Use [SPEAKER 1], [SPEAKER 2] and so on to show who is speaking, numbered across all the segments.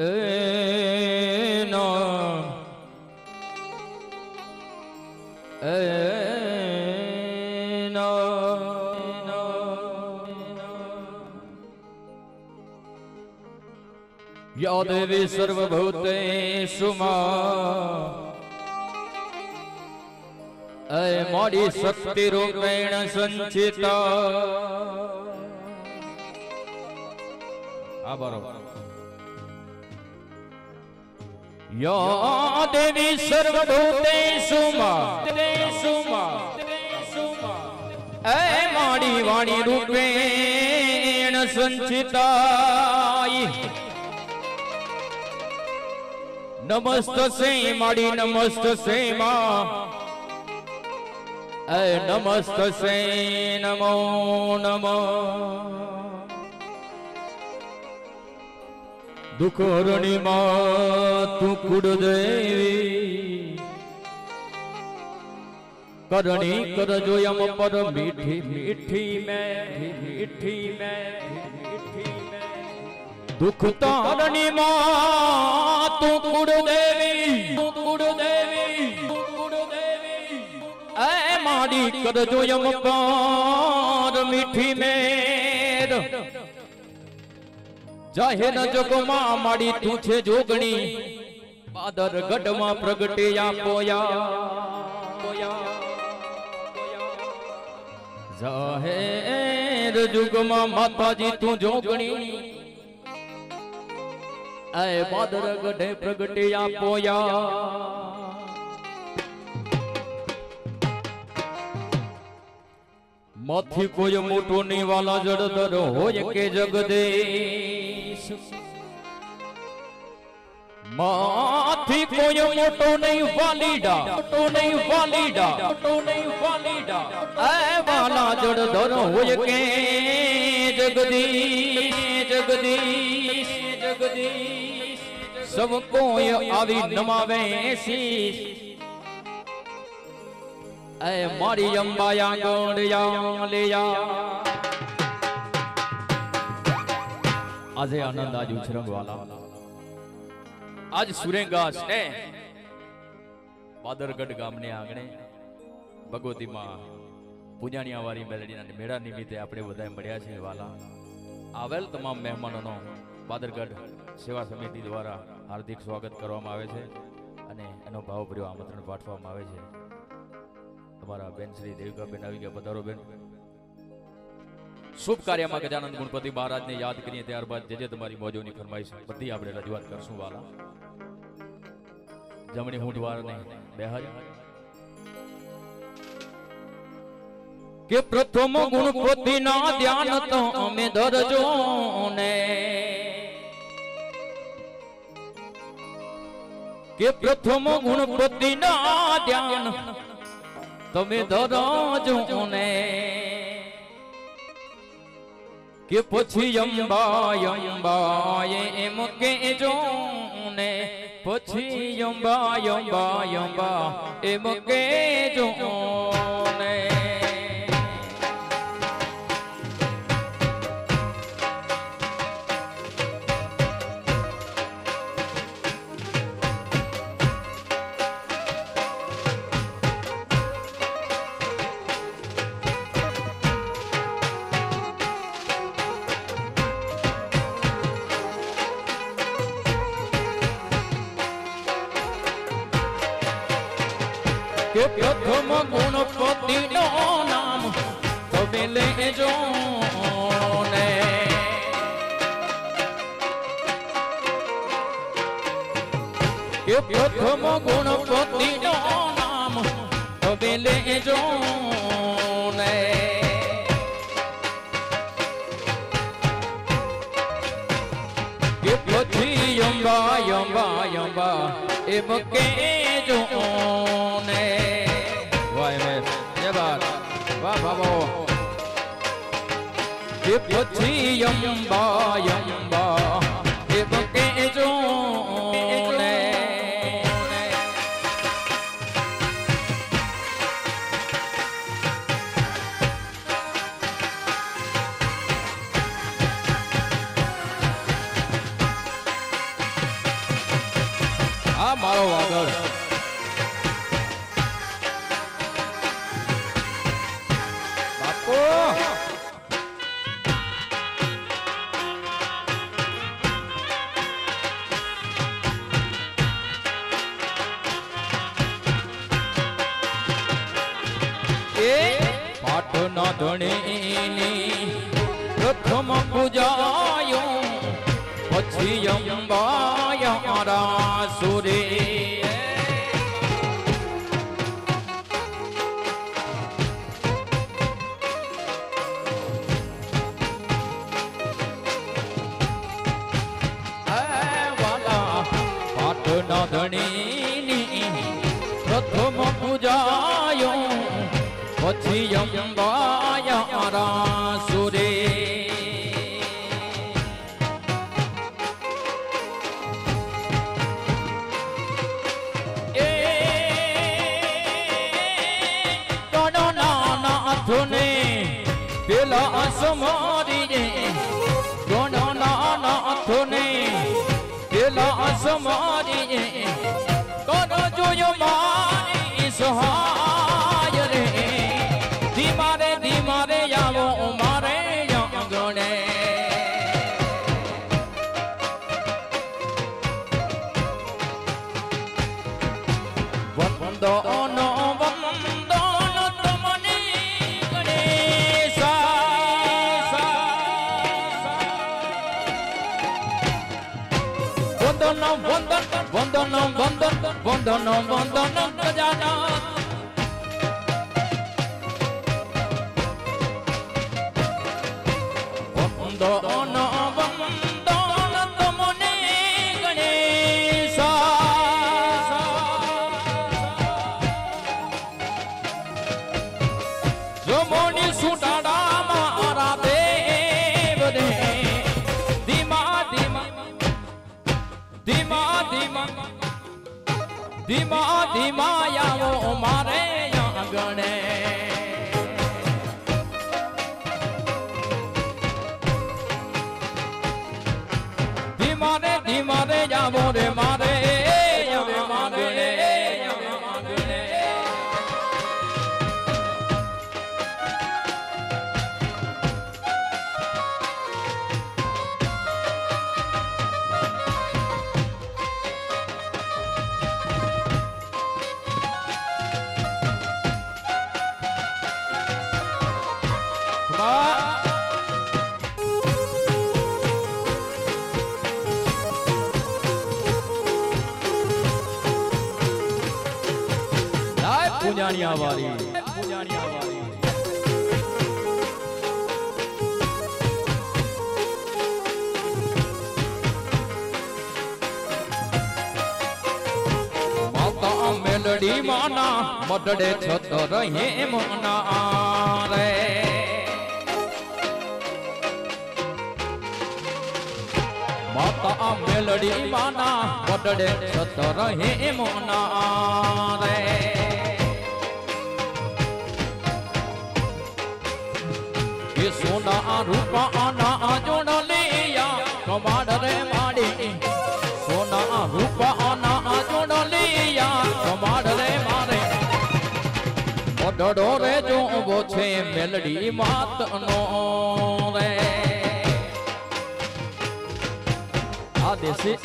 [SPEAKER 1] એ નો એ નો યા દેવી સર્વભૂતેષુ મા મોડી શક્તિ રૂપેણ સંચિત આ બરોબર યા દેવી સર્વભૂતેષુ દેશુ અય મોડી વાણી રૂપેણ સંચિતા નમસ્ત સે માડી નમસ્ત સે માં અ નમસ્ત સે નમો નમો દુઃખરણી માં તું કુળદેવી કરણી કરજો યમ પર મીઠી મીઠી મેં મીઠી મેં મીઠી મેં દુઃખ તારણી માં તું કુળદેવી તું કુળદેવી તું કુળદેવી એ માડી કરજો યમ પર મીઠી મેર જાહેર જગમાં માડી તું છે જોગણી પાદર ગઢમાં પ્રગટે પોયા જાહેર જુગમાં માતાજી તું જોગણી એ પાદર ગઢે પ્રગટે પોયા માથી કોઈ મોટો નહીં વાલા જડદર હોય કે જગદેશ માથી કોઈ મોટો નહીં વાલીડા, મોટો નહીં વાલીડા, મોટો નહીં વાલીડા. એ વાલા જડદર હોય કે જગદીશ જગદીશ જગદીશ. સબ કોઈ આવી નમાવે શીશ. એ મારી અંબાયા ગોળિયા લેયા. આજે આનંદ આજ ઉછરંગ વાલા આજ સુરેંગાસ ને પાદરગઢ ગામને આંગણે ભગવતીમાં પૂજાણિયા વાળી મેલડીના મેળા નિમિત્તે આપણે બધા મળ્યા છે, વાલા. આવેલ તમામ મહેમાનોનો પાદરગઢ સેવા સમિતિ દ્વારા હાર્દિક સ્વાગત કરવામાં આવે છે અને એનો ભાવભર્યો આમંત્રણ પાઠવવામાં આવે છે. તમારા બેન શ્રી દેવિકાબેન આવી ગયા. પધારો બેન. શુભ કાર્યમાં ગજાનંદ ગુણપતિ મહારાજને યાદ કરીએ ત્યારબાદ જે જે તમારી મોજોની ફરમાઈશ બધી આપણે રજૂઆત કરશું વાલા જમણી હૂંઠ વાળને બેહાર કે પ્રથમ ગુણપતિ ના ધ્યાન તો અમે ધરજો ને કે પ્રથમ ગુણપતિ ના ધ્યાન તમે ધરાજો ને કે પછી અંબા અંબા એમ કેજો ને પછી અંબા અંબા અંબા એમ કેજો લેજો ને કે પ્રથમ ગુણપતિ નો નામ હવે લેજો ને કે પછી અંબા અંબા અંબા એમ કેજો ને વાય એમ જય બાદ વાહ બાબો પછી અંબા અંબા પછી અંબાયા પેલા અસમારી રે કર જોયો મારી સહાય বন্দন বন্দন বন্দন বন্দন গজানা বন্দন ધીમા ધીમા લાય પૂજાણિયા વાળી પૂજાણિયા વાળી મેલડી માના મડડે છત રહે મના રે માતા મેલડી માના મડડે છત રહે મના રે સોના રૂપા ના જોડલિયા કમાડ રે માડી. સોના રૂપા ના જોડલિયા કમાડ રે મારે. ઓડડો રે જોવો છે મેલડી માત નો રે. આ દેશી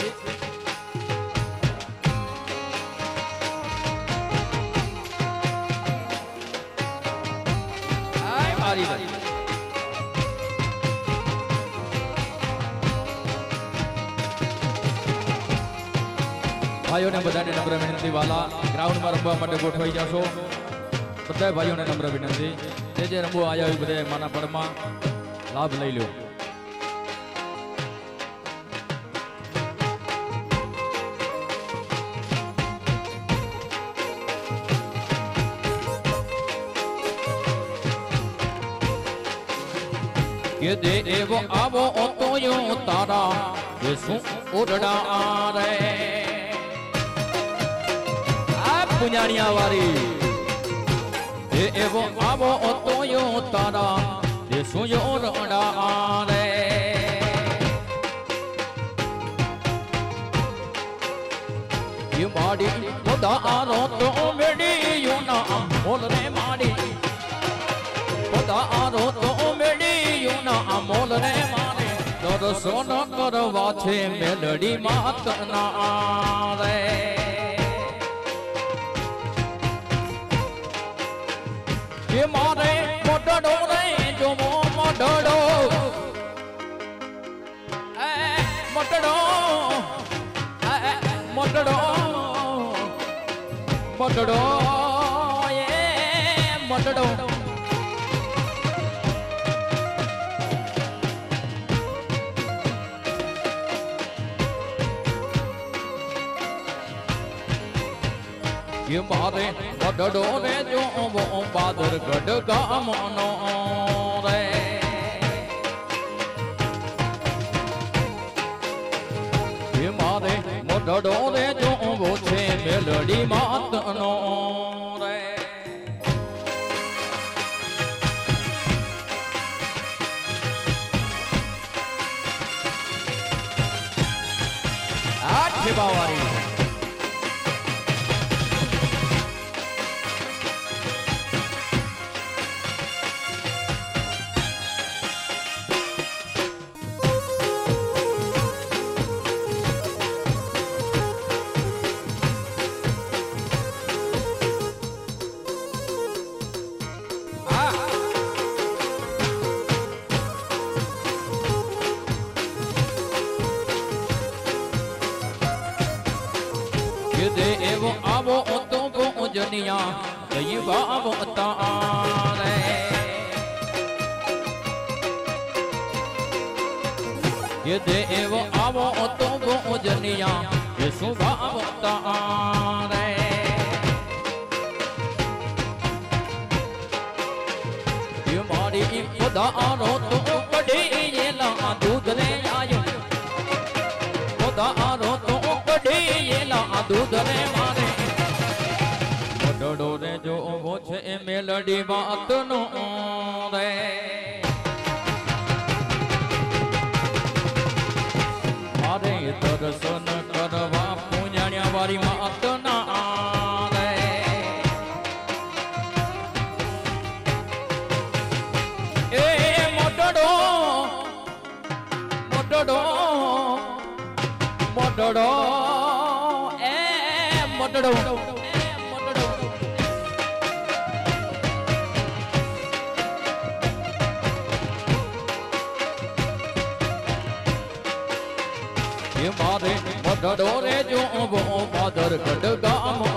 [SPEAKER 1] ભાઈઓને બધાને નમ્ર વિનંતી વાલા ગ્રાઉન્ડમાં રમવા માટે ગોઠવાઈ જશો બધા ભાઈઓને નમ્ર વિનંતી જે જે રમવા આવ્યા હોય બધા માના પડમાં લાભ લઈ લો કે દેવ આવો તોયો તારા એ શું ઓરડા રે આ પુજાણિયા વાળી એવો આવો તોયો તારા, એ શું ઓરડા રે એ માડી આરો તો મેડિયો ના બોલ રે માડી। પોતારો તો મેડિયો ના અમોલ રે મારે દર્શન કરવા છે મેલડી માતના રે મોઢો નહીં જો મોઢડો મોટડો મોટડો મોટડો એ મોટડો કે મારે મટડો રે જોવો બાદર ગઢ ગામનો રે. હે મારે મોઢડો રે જોવો છે મેલડી માતનો રે. કે દેવ આવો તો ભોજનિયા એ સુભાવ તારે એ મારી પધારો તો કઢી એલા દૂધ લે આયો. પધારો તો કઢી એલા દૂધ લે મારે. મોટડો રે જો ઊભો છે એ મેલડી વાતનો રે. મારે મોટડો એ મોટડો મારે મોટડો રે જો પાદર ગઢ ગામનો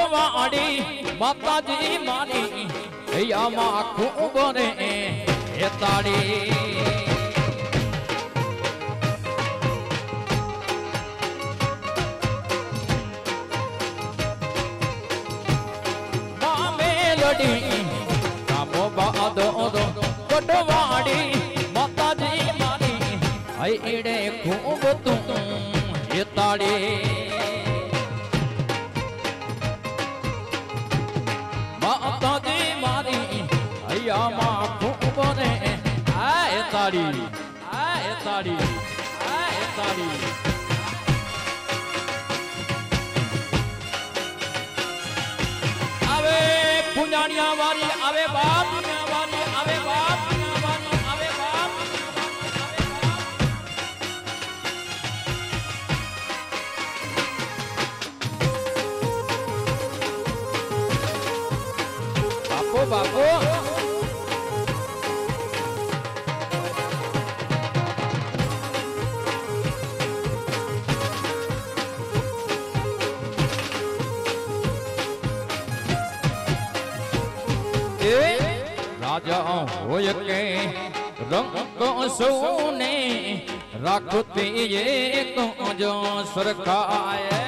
[SPEAKER 1] ગોઠવાડી માતાજી માની. હૈયામાં ખૂબ રે એ તાળી મેલડી કામો બાદો કોટવાડી માતાજી મારી હૈડે ખૂબ તું એ તાળી આ એ તાળી આ એ તાળી આ એ તાળી આવે પુંજાણિયા વાળી આવે હોય કે રંગ સૌને રાખતી એક જો સરખાય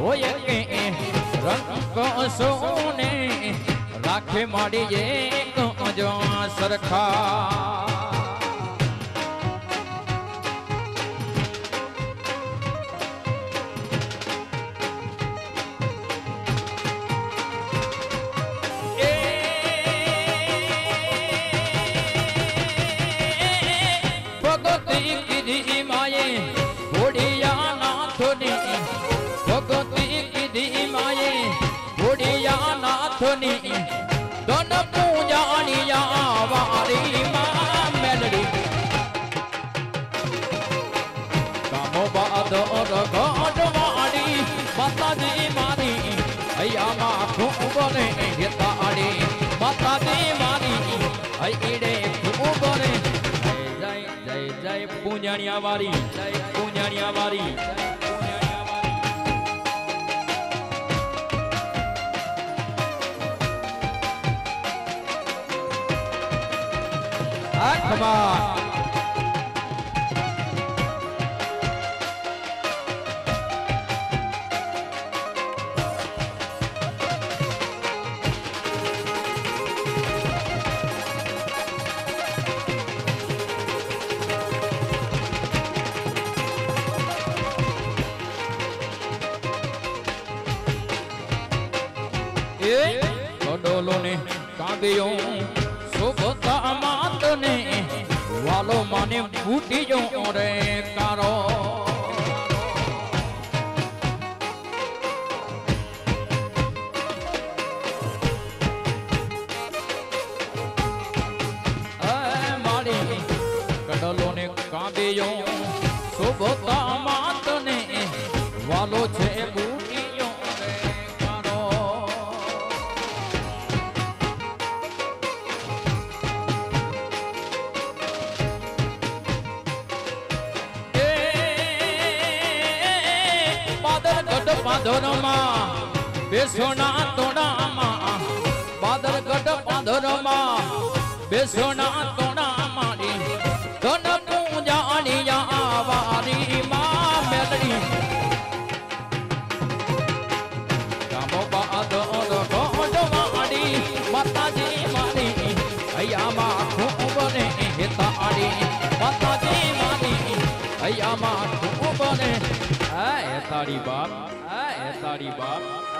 [SPEAKER 1] હોય કે રંગ સોને રાખે માડી એક જો સરખા. કામો બાદ રગડ વાડી માતાજી મારી હૈયામાં ખૂબ ને હેતાડી. માતાજી મારી હૈડે ખૂબ ને જય જય જય પૂંજાણિયા વારી જય પૂંજાણિયા વારી પૂંજાણિયા વારી કાંબિયો શોભતા માતને વાલો માને ભૂટી જો રે કારો. એ પાધરમાં બેસોના તોડામાં બાદર ગઢ પાધરમાં બેસોના તોડામાં ધન પૂજાણિયા વારી માં મેલડી ગામો બાદ ગઢ વાડી માતાજી મારી હૈયામાં ખૂબ ને હેતાડી માતાજી મારી હૈયામાં ખૂબ ને આ હેતાડી બાપ આ હેતાડી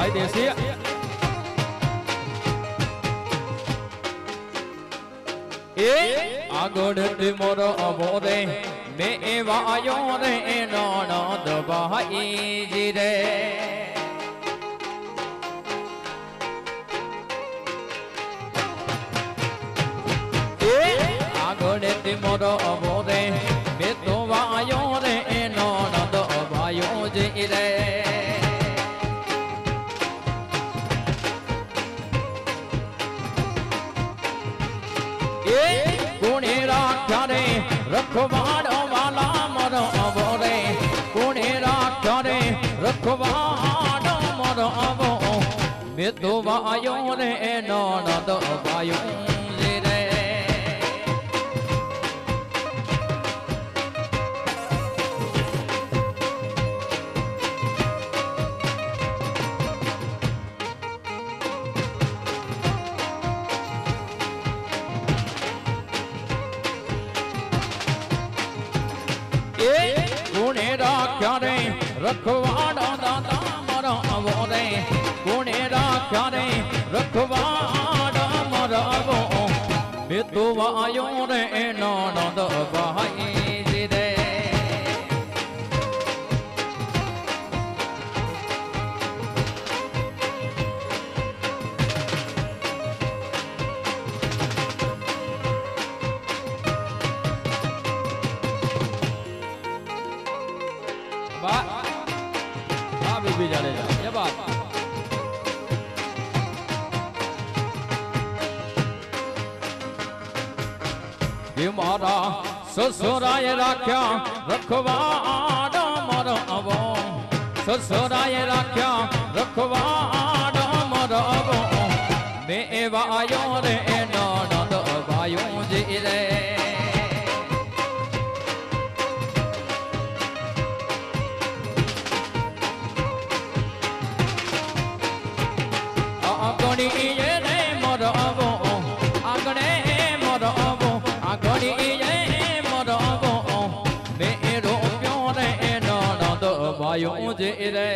[SPEAKER 1] ભાઈ દેશી એ આગળ મોરો અભો રે મેં એવા આયો રે એનો નોંદ ભાઈ જી રે. એ આગળ મોરો અભો કોણે રાખ્યા રે? રખવાડો વાલા મરો અવો રે. કોણે રાખ્યા મરો અવો મેં વાયો રે એનો નદ વાયો રખવાડો દાદા મારો આવો રે કોણે રાખ્યા રે? રખવાડો મારો આવો મેં તો વાયો રે એનો નંદ ભાઈ રે. બા સસુરાએ રાખ્યા, રખવાડો મારો આવો સસુરાએ રાખ્યા, રખવાડો મારો આવો મેં એવા આયો રે એનો ભાયો જી રે. ભાયો જે રે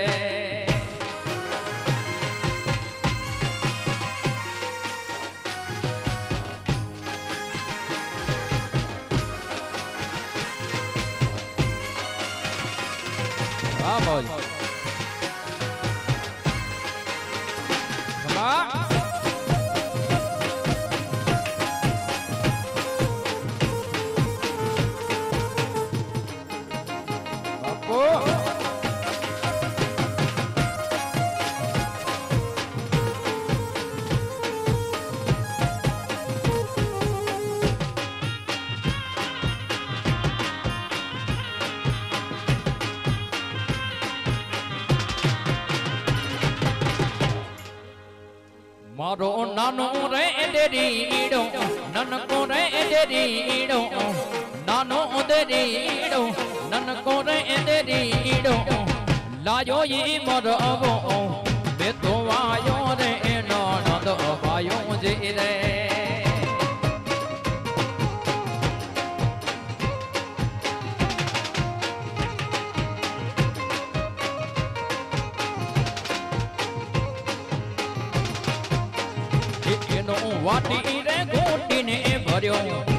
[SPEAKER 1] હા બોલ રે ડેરીડો નનકો રે ડેરીડો નાનો ડેરીડો નનકો રે ડેરીડો લાયો ઈ મરવો બે તો વાયો રે, એનો નંદ વાયો જે રે. ઘૂંટીને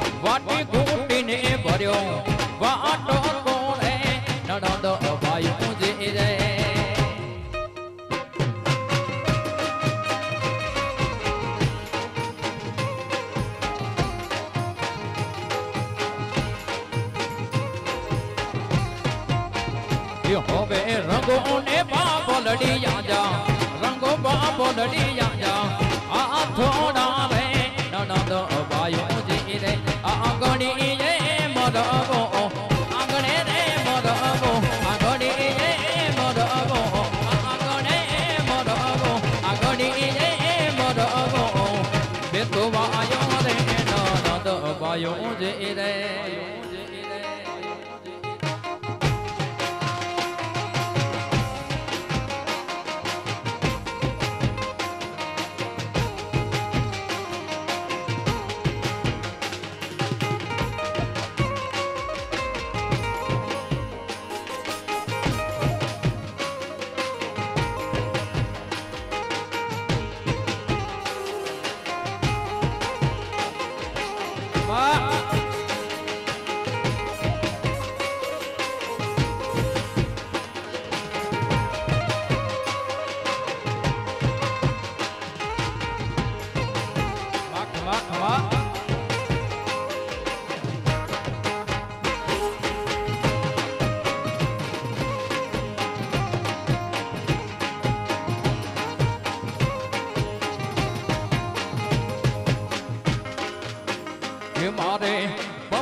[SPEAKER 1] નનદ ભાઈઓ જી રે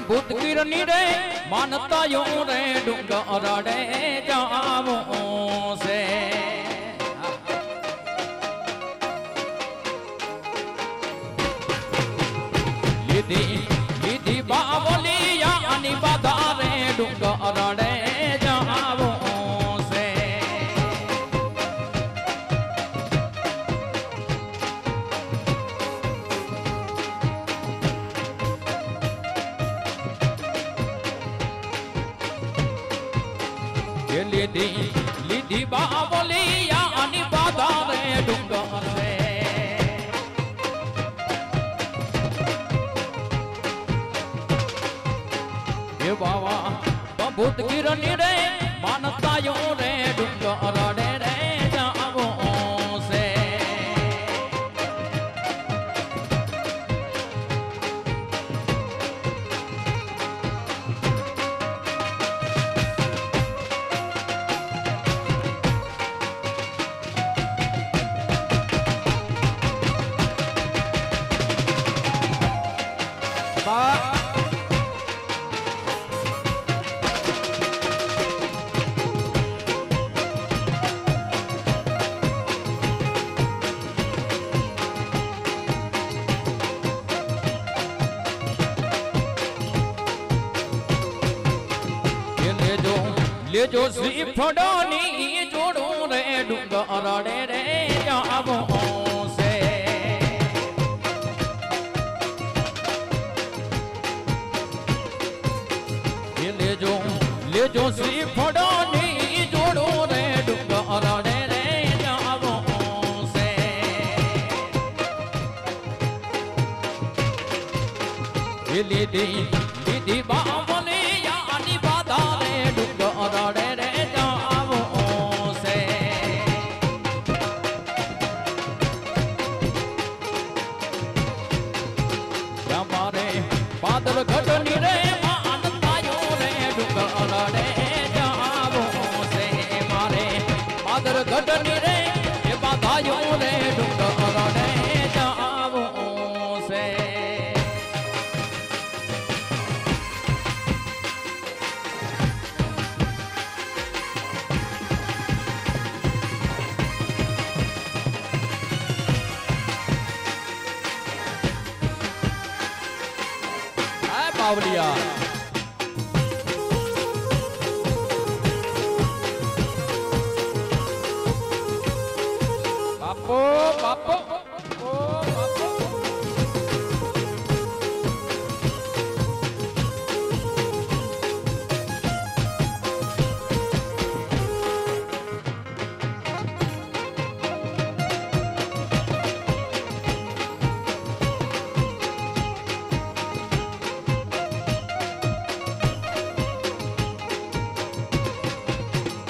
[SPEAKER 1] ભૂત કિરની રે માનતા રે ડુંગર રે જાવો છે લીધી લીધી બાવલી યાની બાધા રે ડુંગર રે હે બાવા ભૂત કિરની રે માનતાયો રે ડુંગર રે લેજો શ્રી ફડાની જોડું રે, ડુંગર રે જાવો સે લેજો લેજો શ્રી ફડાની જોડું રે, ડુંગર રે જાવો એ લીધી લીધી બાવલી